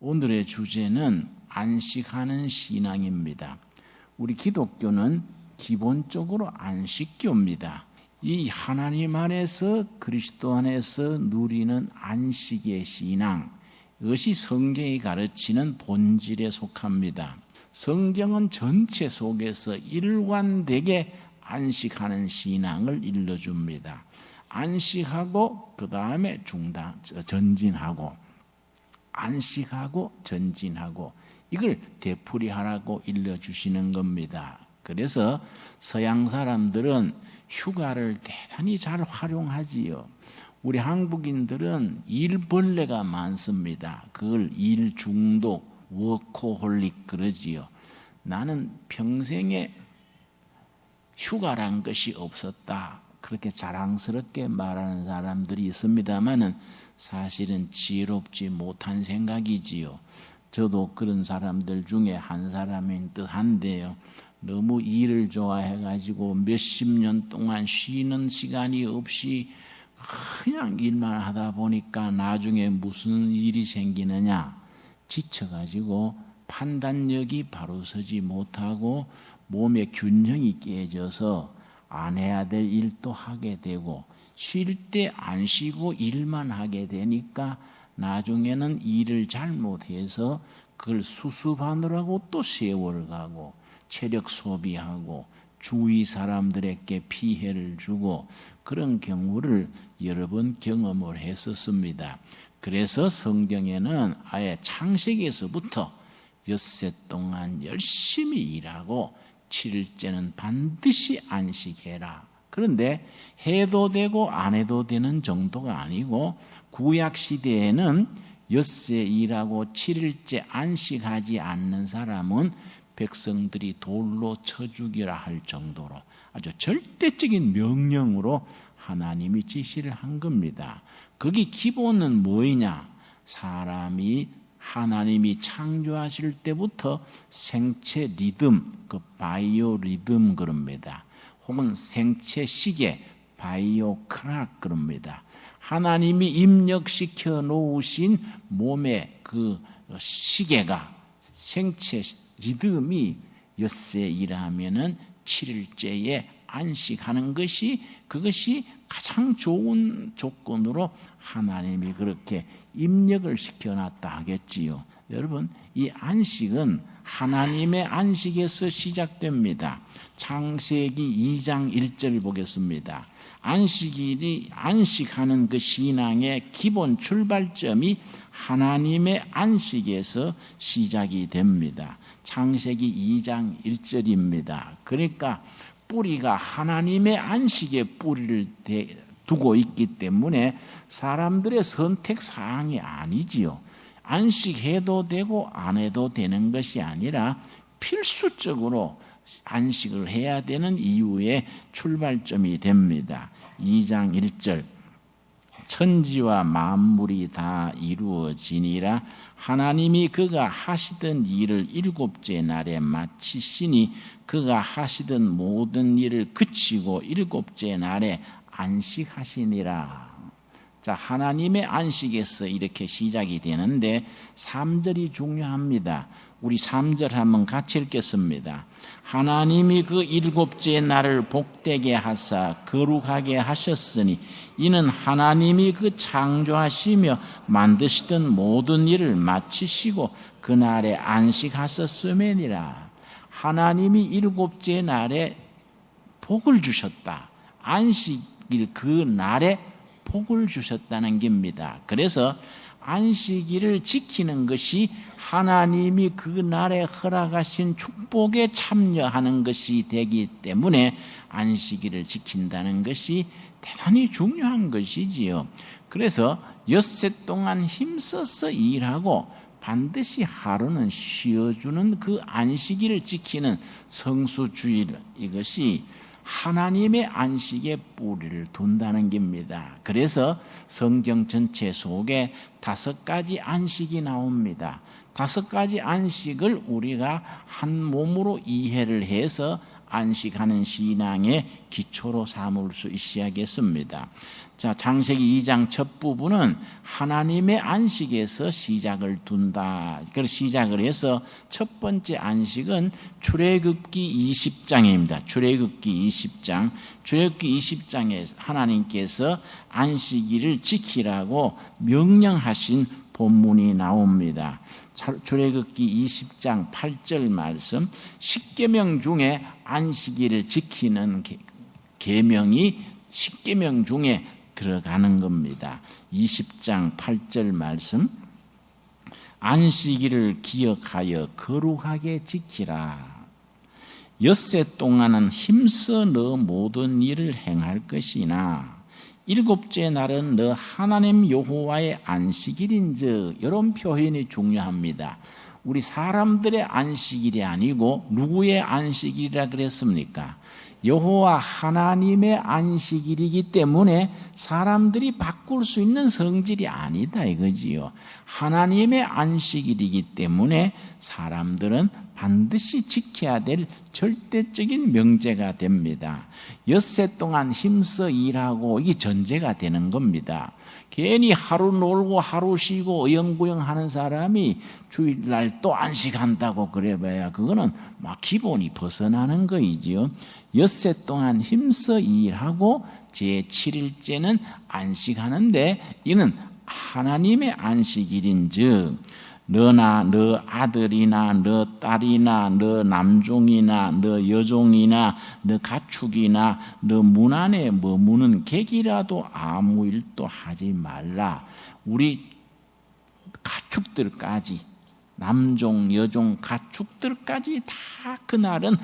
오늘의 주제는 안식하는 신앙입니다. 우리 기독교는 기본적으로 안식교입니다. 이 하나님 안에서 그리스도 안에서 누리는 안식의 신앙, 이것이 성경이 가르치는 본질에 속합니다. 성경은 전체 속에서 일관되게 안식하는 신앙을 일러줍니다. 안식하고 그 다음에 중단 전진하고 안식하고 전진하고 이걸 되풀이하라고 일러주시는 겁니다. 그래서 서양 사람들은 휴가를 대단히 잘 활용하지요. 우리 한국인들은 일벌레가 많습니다. 그걸 일 중독, 워커홀릭 그러지요. 나는 평생에 휴가란 것이 없었다. 그렇게 자랑스럽게 말하는 사람들이 있습니다만은 사실은 지혜롭지 못한 생각이지요. 저도 그런 사람들 중에 한 사람인 듯 한데요. 너무 일을 좋아해가지고 몇십 년 동안 쉬는 시간이 없이 그냥 일만 하다 보니까 나중에 무슨 일이 생기느냐 지쳐가지고 판단력이 바로 서지 못하고 몸의 균형이 깨져서 안 해야 될 일도 하게 되고 쉴 때 안 쉬고 일만 하게 되니까 나중에는 일을 잘못해서 그걸 수습하느라고 또 세월 가고 체력 소비하고 주위 사람들에게 피해를 주고 그런 경우를 여러 번 경험을 했었습니다. 그래서 성경에는 아예 창세기에서부터 엿새 동안 열심히 일하고 7일째는 반드시 안식해라. 그런데 해도 되고 안 해도 되는 정도가 아니고 구약 시대에는 엿새 일하고 7일째 안식하지 않는 사람은 백성들이 돌로 쳐 죽이라 할 정도로 아주 절대적인 명령으로 하나님이 지시를 한 겁니다. 거기 기본은 뭐이냐? 사람이 하나님이 창조하실 때부터 생체 리듬, 그 바이오 리듬 그럽니다. 혹은 생체 시계, 바이오 크락 그럽니다. 하나님이 입력시켜 놓으신 몸의 그 시계가 생체 리듬이 엿새 일하면은 7일째에 안식하는 것이 그것이 가장 좋은 조건으로 하나님이 그렇게 입력을 시켜놨다 하겠지요. 여러분, 이 안식은 하나님의 안식에서 시작됩니다. 창세기 2장 1절 보겠습니다. 안식일이 안식하는 그 신앙의 기본 출발점이 하나님의 안식에서 시작이 됩니다. 창세기 2장 1절입니다. 그러니까 뿌리가 하나님의 안식에 뿌리를 두고 있기 때문에 사람들의 선택 사항이 아니지요. 안식해도 되고 안 해도 되는 것이 아니라 필수적으로 안식을 해야 되는 이유의 출발점이 됩니다. 2장 1절 천지와 만물이 다 이루어지니라 하나님이 그가 하시던 일을 일곱째 날에 마치시니 그가 하시던 모든 일을 그치고 일곱째 날에 안식하시니라. 자, 하나님의 안식에서 이렇게 시작이 되는데 3절이 중요합니다. 우리 3절 한번 같이 읽겠습니다. 하나님이 그 일곱째 날을 복되게 하사 거룩하게 하셨으니 이는 하나님이 그 창조하시며 만드시던 모든 일을 마치시고 그날에 안식하셨음이니라. 하나님이 일곱째 날에 복을 주셨다. 안식일 그 날에 복을 주셨다는 겁니다. 그래서 안식일을 지키는 것이 하나님이 그 날에 허락하신 축복에 참여하는 것이 되기 때문에 안식일을 지킨다는 것이 대단히 중요한 것이지요. 그래서 엿새 동안 힘써서 일하고 반드시 하루는 쉬어주는 그 안식일을 지키는 성수주일 이것이 하나님의 안식에 뿌리를 둔다는 겁니다. 그래서 성경 전체 속에 다섯 가지 안식이 나옵니다. 다섯 가지 안식을 우리가 한 몸으로 이해를 해서 안식하는 신앙의 기초로 삼을 수 있어야겠습니다. 자, 창세기 2장 첫 부분은 하나님의 안식에서 시작을 둔다. 그걸 시작을 해서 첫 번째 안식은 출애굽기 20장입니다. 출애굽기 20장. 출애굽기 20장에 하나님께서 안식일을 지키라고 명령하신 본문이 나옵니다. 출애굽기 20장 8절 말씀 10계명 중에 안식일을 지키는 계명이 10계명 중에 들어가는 겁니다. 20장 8절 말씀 안식일을 기억하여 거룩하게 지키라. 엿새 동안은 힘써 너 모든 일을 행할 것이나 일곱째 날은 너 하나님 여호와의 안식일인즉 이런 표현이 중요합니다. 우리 사람들의 안식일이 아니고 누구의 안식일이라 그랬습니까? 여호와 하나님의 안식일이기 때문에 사람들이 바꿀 수 있는 성질이 아니다 이거지요. 하나님의 안식일이기 때문에 사람들은 반드시 지켜야 될 절대적인 명제가 됩니다. 엿새 동안 힘써 일하고 이게 전제가 되는 겁니다. 괜히 하루 놀고 하루 쉬고 어영부영 하는 사람이 주일날 또 안식한다고 그래봐야 그거는 막 기본이 벗어나는 거이지요. 엿새 동안 힘써 일하고 제 7일째는 안식하는데 이는 하나님의 안식일인 즉 너나 너 아들이나 너 딸이나 너 남종이나 너 여종이나 너 가축이나 너 문 안에 머무는 객이라도 아무 일도 하지 말라. 우리 가축들까지 남종 여종 가축들까지 다 그날은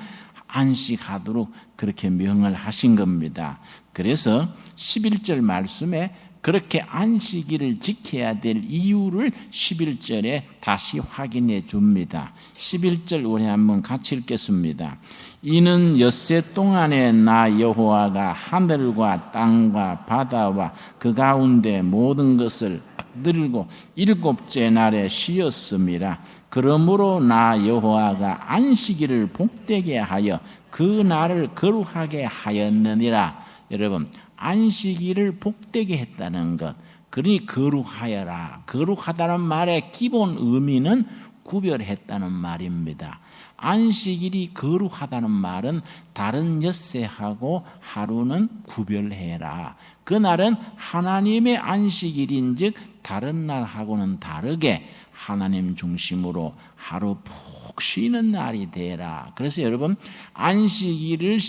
안식하도록 그렇게 명을 하신 겁니다. 그래서 11절 말씀에 그렇게 안식일을 지켜야 될 이유를 11절에 다시 확인해 줍니다. 11절 우리 한번 같이 읽겠습니다. 이는 엿새 동안에 나 여호와가 하늘과 땅과 바다와 그 가운데 모든 것을 들고 일곱째 날에 쉬었습니다. 그러므로 나 여호와가 안식일을 복되게 하여 그 날을 거룩하게 하였느니라. 여러분 안식일을 복되게 했다는 것. 그러니 거룩하여라. 거룩하다는 말의 기본 의미는 구별했다는 말입니다. 안식일이 거룩하다는 말은 다른 엿새하고 하루는 구별해라. 그날은 하나님의 안식일인즉 다른 날하고는 다르게 하나님 중심으로 하루 푹 쉬는 날이 되라. 그래서 여러분 안식일을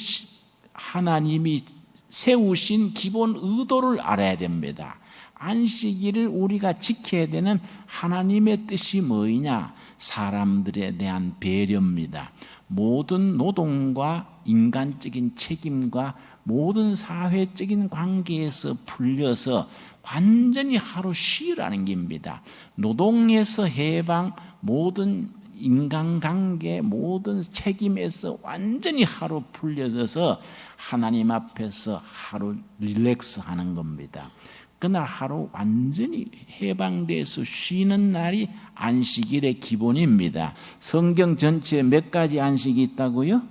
하나님이 세우신 기본 의도를 알아야 됩니다. 안식일을 우리가 지켜야 되는 하나님의 뜻이 뭐냐? 사람들에 대한 배려입니다. 모든 노동과 인간적인 책임과 모든 사회적인 관계에서 풀려서 완전히 하루 쉬라는 겁니다. 노동에서 해방, 모든 인간관계 모든 책임에서 완전히 하루 풀려져서 하나님 앞에서 하루 릴렉스 하는 겁니다. 그날 하루 완전히 해방돼서 쉬는 날이 안식일의 기본입니다. 성경 전체에 몇 가지 안식이 있다고요?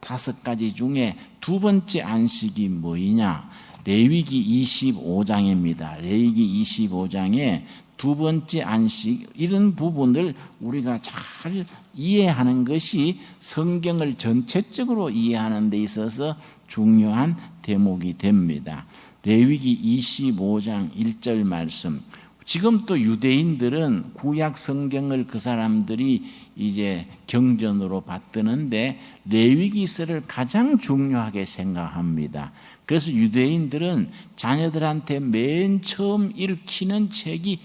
다섯 가지 중에 두 번째 안식이 뭐이냐? 레위기 25장입니다. 레위기 25장에 두 번째 안식 이런 부분을 우리가 잘 이해하는 것이 성경을 전체적으로 이해하는 데 있어서 중요한 대목이 됩니다. 레위기 25장 1절 말씀. 지금 또 유대인들은 구약 성경을 그 사람들이 이제 경전으로 받드는데 레위기서를 가장 중요하게 생각합니다. 그래서 유대인들은 자녀들한테 맨 처음 읽히는 책이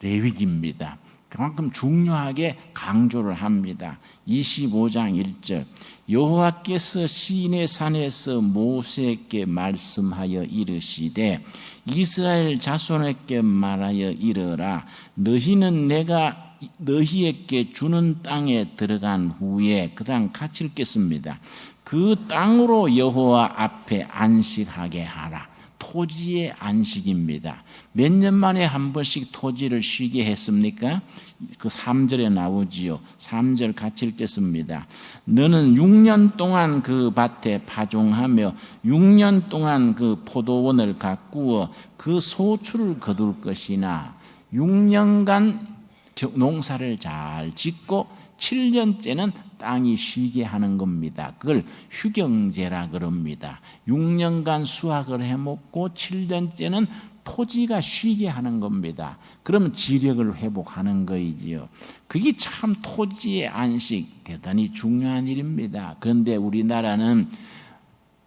레위기입니다. 그만큼 중요하게 강조를 합니다. 25장 1절 여호와께서 시내 산에서 모세에게 말씀하여 이르시되 이스라엘 자손에게 말하여 이르라 너희는 내가 너희에게 주는 땅에 들어간 후에 그다음 같이 읽겠습니다. 그 땅으로 여호와 앞에 안식하게 하라. 토지의 안식입니다. 몇 년 만에 한 번씩 토지를 쉬게 했습니까? 그 3절에 나오지요. 3절 같이 읽겠습니다. 너는 6년 동안 그 밭에 파종하며 6년 동안 그 포도원을 가꾸어 그 소출을 거둘 것이나 6년간 농사를 잘 짓고 7년째는 땅이 쉬게 하는 겁니다. 그걸 휴경제라 그럽니다. 6년간 수확을 해먹고 7년째는 토지가 쉬게 하는 겁니다. 그러면 지력을 회복하는 거이지요. 그게 참 토지의 안식 대단히 중요한 일입니다. 그런데 우리나라는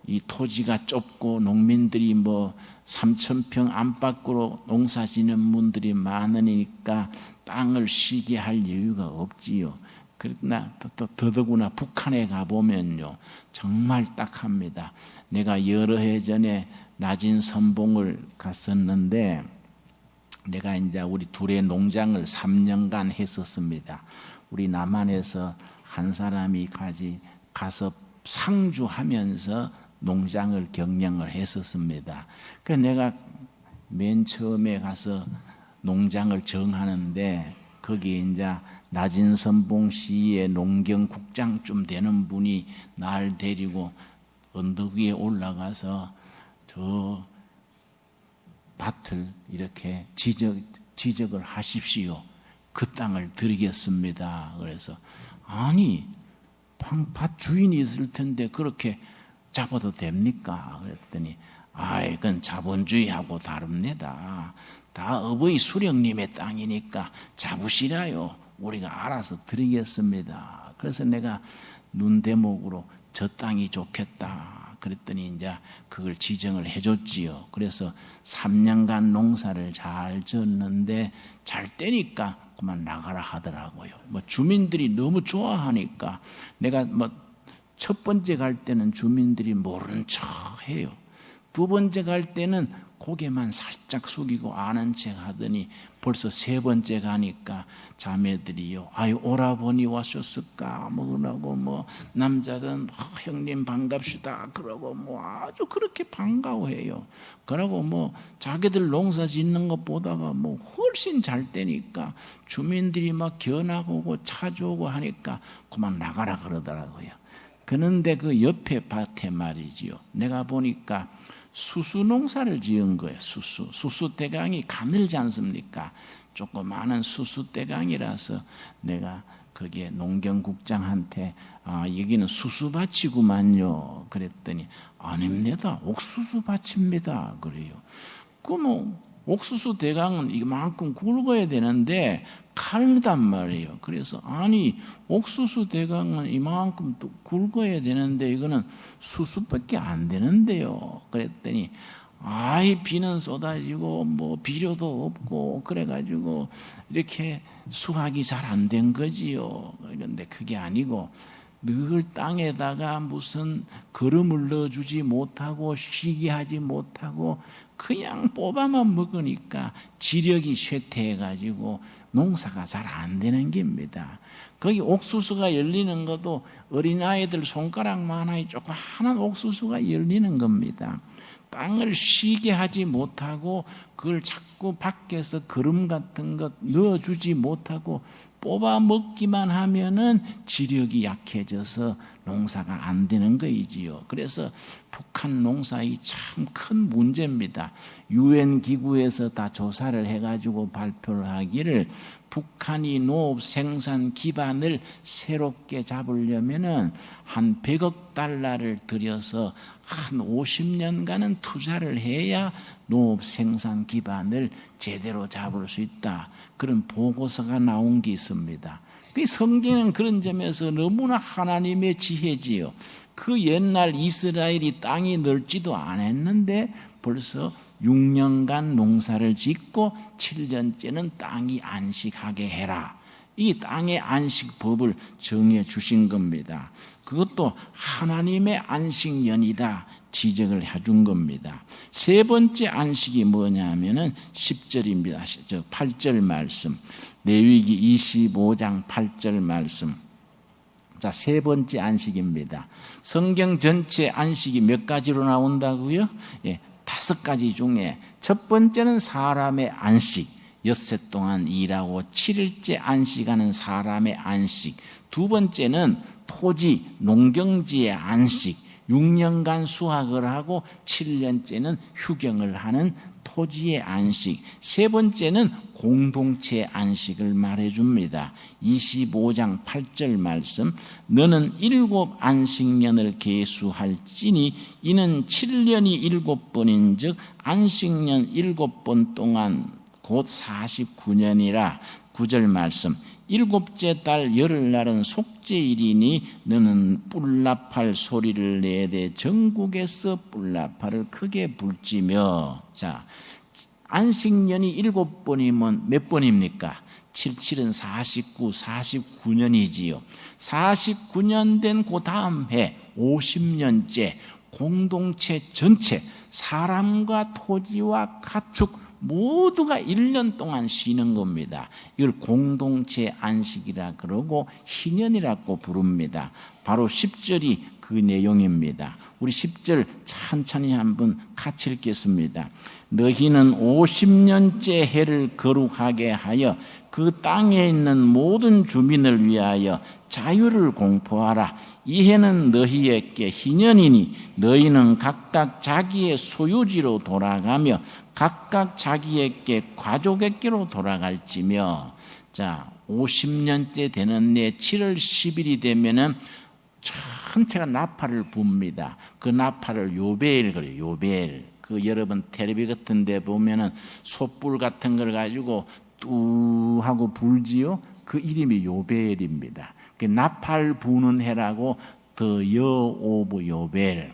이 토지가 좁고 농민들이 뭐 3천 평 안팎으로 농사 짓는 분들이 많으니까 땅을 쉬게 할 여유가 없지요. 그러나 또 더더구나 북한에 가보면요. 정말 딱합니다. 내가 여러 해 전에 낮은 선봉을 갔었는데 내가 이제 우리 둘의 농장을 3년간 했었습니다. 우리 남한에서 한 사람이 가지 가서 상주하면서 농장을 경영을 했었습니다. 그 내가 맨 처음에 가서 농장을 정하는데 거기 이제 낮은 선봉 시의 농경국장쯤 되는 분이 날 데리고 언덕 위에 올라가서 저 밭을 이렇게 지적, 지적을 하십시오. 그 땅을 드리겠습니다. 그래서 아니 밭 주인이 있을 텐데 그렇게 잡아도 됩니까? 그랬더니 아이 그건 자본주의하고 다릅니다. 다 어버이 수령님의 땅이니까 잡으시라요. 우리가 알아서 드리겠습니다. 그래서 내가 눈 대목으로 저 땅이 좋겠다. 그랬더니 이제 그걸 지정을 해줬지요. 그래서 3년간 농사를 잘 졌는데 잘 되니까 그만 나가라 하더라고요. 뭐 주민들이 너무 좋아하니까 내가 뭐 첫 번째 갈 때는 주민들이 모른 척 해요. 두 번째 갈 때는 고개만 살짝 숙이고 아는 척 하더니 벌써 세 번째 가니까 자매들이요. 아유, 오라버니 왔었을까? 뭐, 그러고 뭐, 남자든, 어, 형님 반갑시다. 그러고 뭐 아주 그렇게 반가워해요. 그러고 뭐, 자기들 농사 짓는 것 보다가 뭐 훨씬 잘 되니까 주민들이 막 견하고 오고 차주고 하니까 그만 나가라 그러더라고요. 그런데 그 옆에 밭에 말이지요. 내가 보니까 수수 농사를 지은 거예요. 수수. 수수 대강이 가늘지 않습니까? 조그마한 수수 대강이라서 내가 거기에 농경국장한테 아, 여기는 수수밭이구만요. 그랬더니 아닙니다. 옥수수밭입니다. 그래요. 그뭐 옥수수 대강은 이만큼 굵어야 되는데 칼단 말이에요. 그래서 아니 옥수수 대강은 이만큼 굵어야 되는데 이거는 수수밖에 안 되는데요. 그랬더니 아이 비는 쏟아지고 뭐 비료도 없고 그래가지고 이렇게 수확이 잘 안 된 거지요. 그런데 그게 아니고 늘 땅에다가 무슨 거름을 넣어주지 못하고 쉬게 하지 못하고 그냥 뽑아만 먹으니까 지력이 쇠퇴해가지고 농사가 잘 안 되는 겁니다. 거기 옥수수가 열리는 것도 어린아이들 손가락만하게 조그마한 옥수수가 열리는 겁니다. 땅을 쉬게 하지 못하고 그걸 자꾸 밖에서 거름 같은 것 넣어주지 못하고 뽑아 먹기만 하면은 지력이 약해져서 농사가 안 되는 거이지요. 그래서 북한 농사이 참 큰 문제입니다. 유엔 기구에서 다 조사를 해가지고 발표를 하기를 북한이 농업 생산 기반을 새롭게 잡으려면은 한 100억 달러를 들여서 한 50년간은 투자를 해야 농업 생산 기반을 제대로 잡을 수 있다. 그런 보고서가 나온 게 있습니다. 그 성경은 그런 점에서 너무나 하나님의 지혜지요. 그 옛날 이스라엘이 땅이 넓지도 않았는데 벌써 6년간 농사를 짓고 7년째는 땅이 안식하게 해라. 이 땅의 안식법을 정해 주신 겁니다. 그것도 하나님의 안식년이다. 지적을 해준 겁니다. 세 번째 안식이 뭐냐면은 10절입니다. 8절 말씀. 레위기 25장 8절 말씀. 자, 세 번째 안식입니다. 성경 전체 안식이 몇 가지로 나온다고요? 예, 다섯 가지 중에 첫 번째는 사람의 안식. 엿새 동안 일하고 7일째 안식하는 사람의 안식. 두 번째는 토지, 농경지의 안식. 6년간 수확을 하고 7년째는 휴경을 하는 토지의 안식. 세 번째는 공동체 안식을 말해 줍니다. 25장 8절 말씀. 너는 일곱 안식년을 계수할지니 이는 7년이 일곱 번인 즉 안식년 일곱 번 동안 곧 49년이라 9절 말씀. 일곱째 달 열흘날은 속죄일이니 너는 뿔나팔 소리를 내되 전국에서 뿔나팔을 크게 불지며 자 안식년이 일곱 번이면 몇 번입니까? 77은 49, 49년이지요. 49년 된 그 다음 해 50년째 공동체 전체 사람과 토지와 가축 모두가 1년 동안 쉬는 겁니다. 이걸 공동체 안식이라 그러고 희년이라고 부릅니다. 바로 10절이 그 내용입니다. 우리 10절 천천히 한번 같이 읽겠습니다. 너희는 50년째 해를 거룩하게 하여 그 땅에 있는 모든 주민을 위하여 자유를 공포하라. 이 해는 너희에게 희년이니 너희는 각각 자기의 소유지로 돌아가며 각각 자기에게 가족에게로 돌아갈지며 자 50년째 되는 내 7월 10일이 되면은 전체가 나팔을 붑니다. 그 나팔을 요벨 그래요. 요벨. 그 여러분 텔레비 같은 데 보면은 솥불 같은 걸 가지고 뚜 하고 불지요. 그 이름이 요벨입니다. 그 나팔 부는 해라고 더 여오브 요벨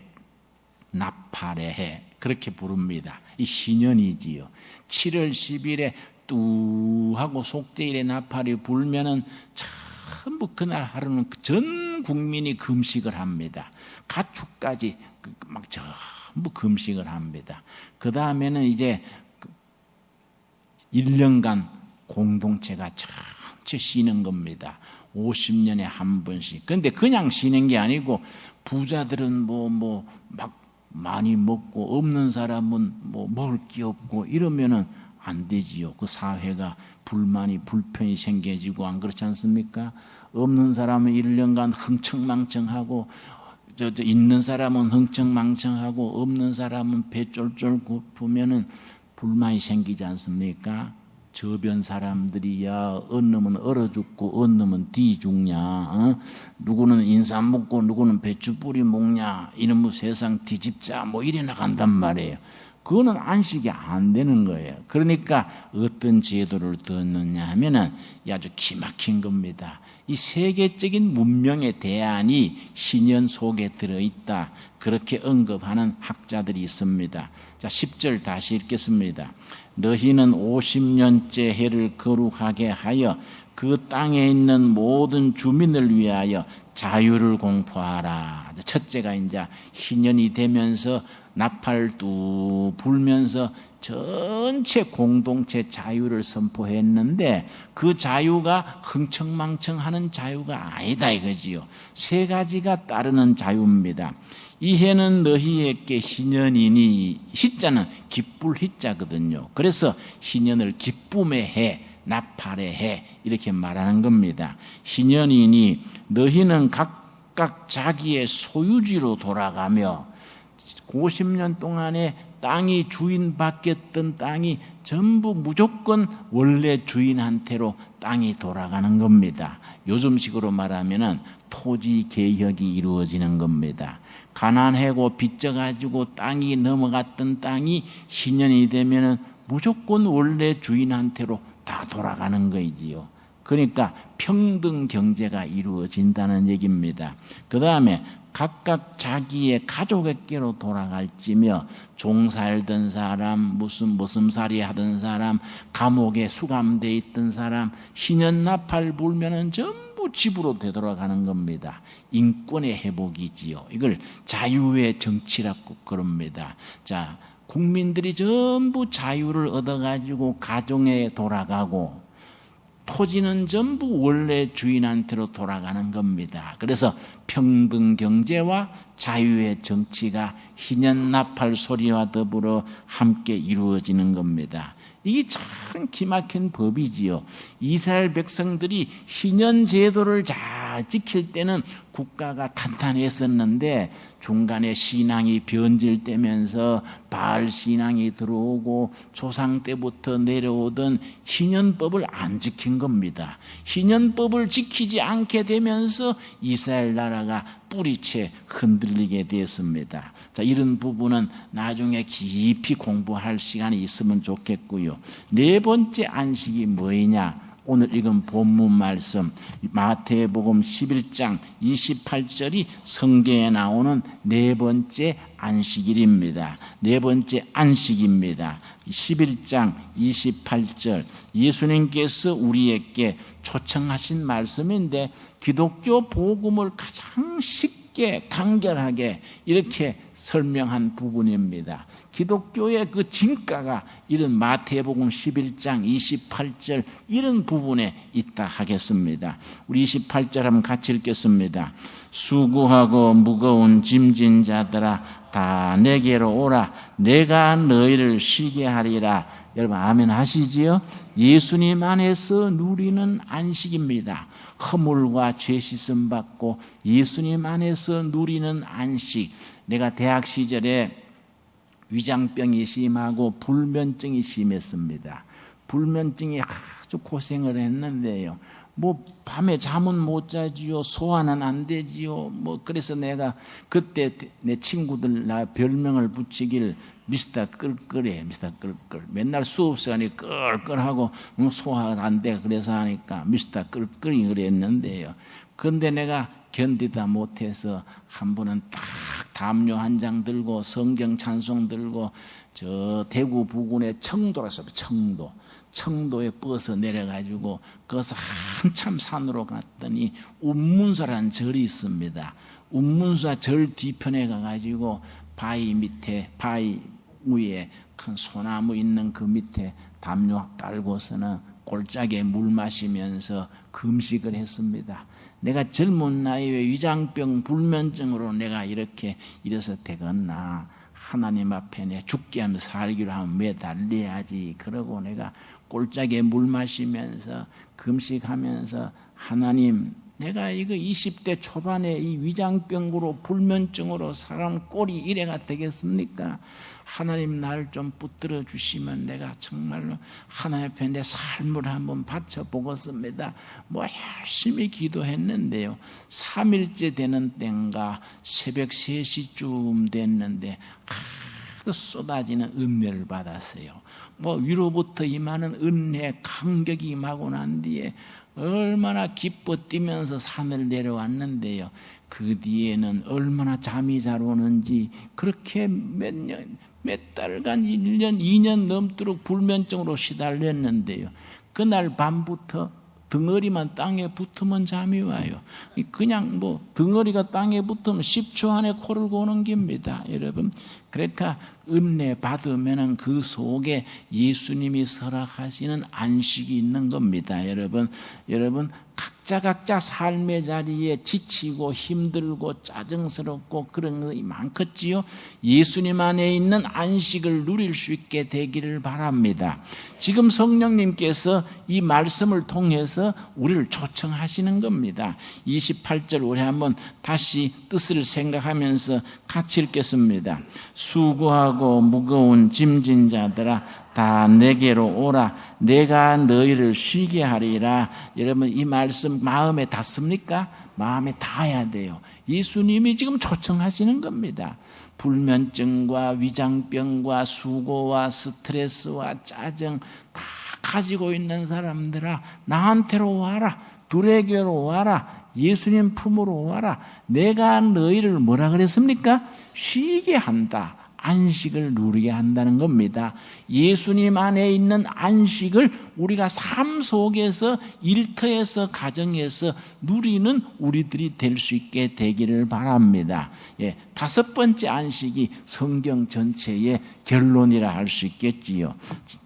나팔의 해 그렇게 부릅니다. 이 신년이지요. 7월 10일에 뚜 하고 속죄일에 나팔이 불면은 전부 그날 하루는 전 국민이 금식을 합니다. 가축까지 그막 전부 금식을 합니다. 그 다음에는 이제 1년간 그 공동체가 전체 쉬는 겁니다. 50년에 한 번씩. 근데 그냥 쉬는 게 아니고 부자들은 뭐 뭐 막 많이 먹고 없는 사람은 뭐 먹을 게 없고 이러면은 안 되지요. 그 사회가 불만이 불편이 생겨지고 안 그렇지 않습니까? 없는 사람은 1년간 흥청망청하고 저, 저 있는 사람은 흥청망청하고 없는 사람은 배 쫄쫄 고프면은 불만이 생기지 않습니까? 저변 사람들이야 어느 놈은 얼어 죽고 어느 놈은 뒤 죽냐 어? 누구는 인삼 먹고 누구는 배추 뿌리 먹냐 이놈의 세상 뒤집자 뭐 이래 나간단 말이에요. 그거는 안식이 안 되는 거예요. 그러니까 어떤 제도를 듣느냐 하면은 아주 기막힌 겁니다 이 세계적인 문명의 대안이 신년 속에 들어있다. 그렇게 언급하는 학자들이 있습니다. 자 10절 다시 읽겠습니다. 너희는 50년째 해를 거룩하게 하여 그 땅에 있는 모든 주민을 위하여 자유를 공포하라. 첫째가 이제 희년이 되면서 나팔도 불면서 전체 공동체 자유를 선포했는데 그 자유가 흥청망청하는 자유가 아니다 이거지요. 세 가지가 따르는 자유입니다. 이 해는 너희에게 희년이니 희자는 기쁠 희자거든요. 그래서 희년을 기쁨의 해, 나팔의 해 이렇게 말하는 겁니다. 희년이니 너희는 각각 자기의 소유지로 돌아가며 50년 동안에 땅이 주인 바뀌었던 땅이 전부 무조건 원래 주인한테로 땅이 돌아가는 겁니다. 요즘식으로 말하면은 토지 개혁이 이루어지는 겁니다. 가난하고 빚져가지고 땅이 넘어갔던 땅이 신년이 되면은 무조건 원래 주인한테로 다 돌아가는 거이지요. 그러니까 평등 경제가 이루어진다는 얘기입니다. 그 다음에 각각 자기의 가족에게로 돌아갈지며 종살던 사람, 무슨 무슨살이 하던 사람, 감옥에 수감돼 있던 사람, 희년 나팔 불면은 전부 집으로 되돌아가는 겁니다. 인권의 회복이지요. 이걸 자유의 정치라고 그럽니다. 자, 국민들이 전부 자유를 얻어가지고 가정에 돌아가고 토지는 전부 원래 주인한테로 돌아가는 겁니다. 그래서 평등 경제와 자유의 정치가 희년나팔 소리와 더불어 함께 이루어지는 겁니다. 이게 참 기막힌 법이지요. 이스라엘 백성들이 희년 제도를 잘 지킬 때는 국가가 탄탄했었는데 중간에 신앙이 변질되면서 바알 신앙이 들어오고 조상 때부터 내려오던 희년법을 안 지킨 겁니다. 희년법을 지키지 않게 되면서 이스라엘 나라가 뿌리채 흔들리게 되었습니다. 자, 이런 부분은 나중에 깊이 공부할 시간이 있으면 좋겠고요. 네 번째 안식이 뭐냐? 오늘 읽은 본문 말씀 마태복음 11장 28절이 성경에 나오는 네 번째 안식일입니다. 네 번째 안식입니다. 11장 28절 예수님께서 우리에게 초청하신 말씀인데 기독교 복음을 가장 쉽게 간결하게 이렇게 설명한 부분입니다. 기독교의 그 진가가 이런 마태복음 11장 28절 이런 부분에 있다 하겠습니다. 우리 28절 한번 같이 읽겠습니다. 수고하고 무거운 짐진 자들아 다 내게로 오라 내가 너희를 쉬게 하리라 여러분 아멘 하시지요? 예수님 안에서 누리는 안식입니다. 허물과 죄 씻음 받고 예수님 안에서 누리는 안식. 내가 대학 시절에 위장병이 심하고 불면증이 심했습니다. 불면증이 아주 고생을 했는데요. 뭐 밤에 잠은 못 자지요. 소화는 안 되지요. 뭐 그래서 내가 그때 내 친구들 나 별명을 붙이길 미스터 끌끌해 미스터 끌끌 맨날 수업 시간에 끌끌하고 뭐 소화가 안 돼 그래서 하니까 미스터 끌끌이 그랬는데요. 근데 내가 견디다 못해서 한 번은 딱 담요 한 장 들고 성경 찬송 들고 저 대구 부근의 청도라서 청도 청도에 버스 내려가지고 거기서 한참 산으로 갔더니 운문사라는 절이 있습니다. 운문사 절 뒤편에 가가지고 바위 밑에 바위 위에 큰 소나무 있는 그 밑에 담요 깔고서는 골짜기에 물 마시면서 금식을 했습니다. 내가 젊은 나이에 위장병 불면증으로 내가 이렇게 이래서 되겠나 하나님 앞에 내 죽게 하며 살기로 하면 매달려야지 그러고 내가 골짜기에 물 마시면서 금식하면서 하나님 내가 이거 20대 초반에 이 위장병으로 불면증으로 사람 꼴이 이래가 되겠습니까? 하나님 나를 좀 붙들어 주시면 내가 정말로 하나님 앞에 내 삶을 한번 바쳐 보겠습니다. 뭐 열심히 기도했는데요. 3일째 되는 땐가 새벽 3시쯤 됐는데 하도 쏟아지는 은혜를 받았어요. 뭐 위로부터 임하는 은혜 감격이 임하고 난 뒤에 얼마나 기뻐 뛰면서 산을 내려왔는데요. 그 뒤에는 얼마나 잠이 잘 오는지 그렇게 몇 년, 몇 달간 1년, 2년 넘도록 불면증으로 시달렸는데요. 그날 밤부터 덩어리만 땅에 붙으면 잠이 와요. 그냥 뭐 덩어리가 땅에 붙으면 10초 안에 코를 고는 겁니다. 여러분. 그러니까 은혜 받으면 그 속에 예수님이 설악하시는 안식이 있는 겁니다. 여러분, 여러분, 각자 각자 삶의 자리에 지치고 힘들고 짜증스럽고 그런 것이 많겠지요. 예수님 안에 있는 안식을 누릴 수 있게 되기를 바랍니다. 지금 성령님께서 이 말씀을 통해서 우리를 초청하시는 겁니다. 28절 우리 한번 다시 뜻을 생각하면서 같이 읽겠습니다. 수고하고 무거운 짐진 자들아 다 내게로 오라. 내가 너희를 쉬게 하리라. 여러분 이 말씀 마음에 닿습니까? 마음에 닿아야 돼요. 예수님이 지금 초청하시는 겁니다. 불면증과 위장병과 수고와 스트레스와 짜증 다 가지고 있는 사람들아 나한테로 와라. 둘에게로 와라 예수님 품으로 와라 내가 너희를 뭐라 그랬습니까? 쉬게 한다 안식을 누리게 한다는 겁니다. 예수님 안에 있는 안식을 우리가 삶 속에서 일터에서 가정에서 누리는 우리들이 될 수 있게 되기를 바랍니다. 예, 다섯 번째 안식이 성경 전체의 결론이라 할 수 있겠지요.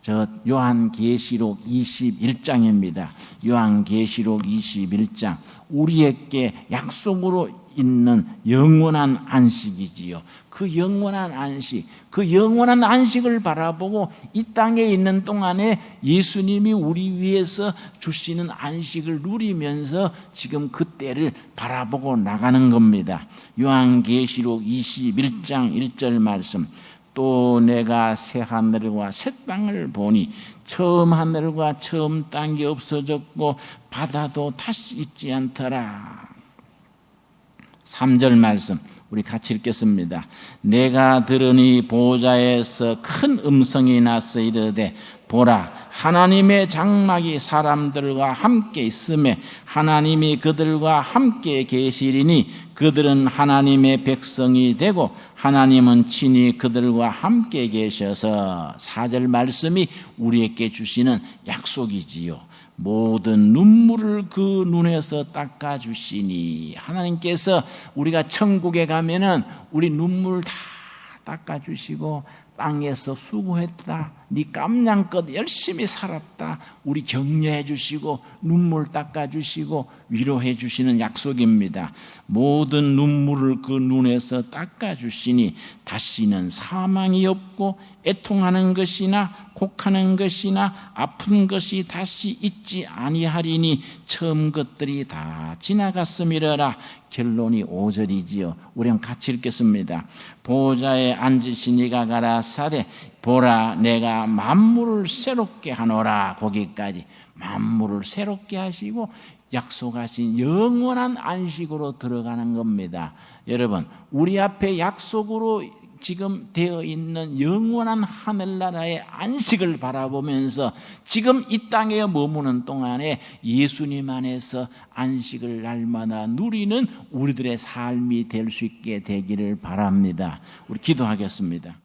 저 요한계시록 21장입니다. 요한계시록 21장 우리에게 약속으로 있는 영원한 안식이지요. 그 영원한 안식, 그 영원한 안식을 바라보고 이 땅에 있는 동안에 예수님이 우리 위해서 주시는 안식을 누리면서 지금 그 때를 바라보고 나가는 겁니다. 요한계시록 21장 1절 말씀. 또 내가 새 하늘과 새 땅을 보니 처음 하늘과 처음 땅이 없어졌고 바다도 다시 있지 않더라. 3절 말씀 우리 같이 읽겠습니다. 내가 들으니 보좌에서 큰 음성이 나서 이르되 보라 하나님의 장막이 사람들과 함께 있음에 하나님이 그들과 함께 계시리니 그들은 하나님의 백성이 되고 하나님은 친히 그들과 함께 계셔서 사절 말씀이 우리에게 주시는 약속이지요. 모든 눈물을 그 눈에서 닦아 주시니 하나님께서 우리가 천국에 가면은 우리 눈물 다 닦아 주시고 땅에서 수고했다. 네 깜냥껏 열심히 살았다. 우리 격려해 주시고 눈물 닦아 주시고 위로해 주시는 약속입니다. 모든 눈물을 그 눈에서 닦아 주시니 다시는 사망이 없고 애통하는 것이나 곡하는 것이나 아픈 것이 다시 있지 아니하리니 처음 것들이 다 지나갔음이라라 결론이 5절이지요. 우리는 같이 읽겠습니다. 보좌에 앉으시니가 가라 사대 보라 내가 만물을 새롭게 하노라 거기까지 만물을 새롭게 하시고 약속하신 영원한 안식으로 들어가는 겁니다. 여러분, 우리 앞에 약속으로 지금 되어 있는 영원한 하늘나라의 안식을 바라보면서 지금 이 땅에 머무는 동안에 예수님 안에서 안식을 날마다 누리는 우리들의 삶이 될 수 있게 되기를 바랍니다. 우리 기도하겠습니다.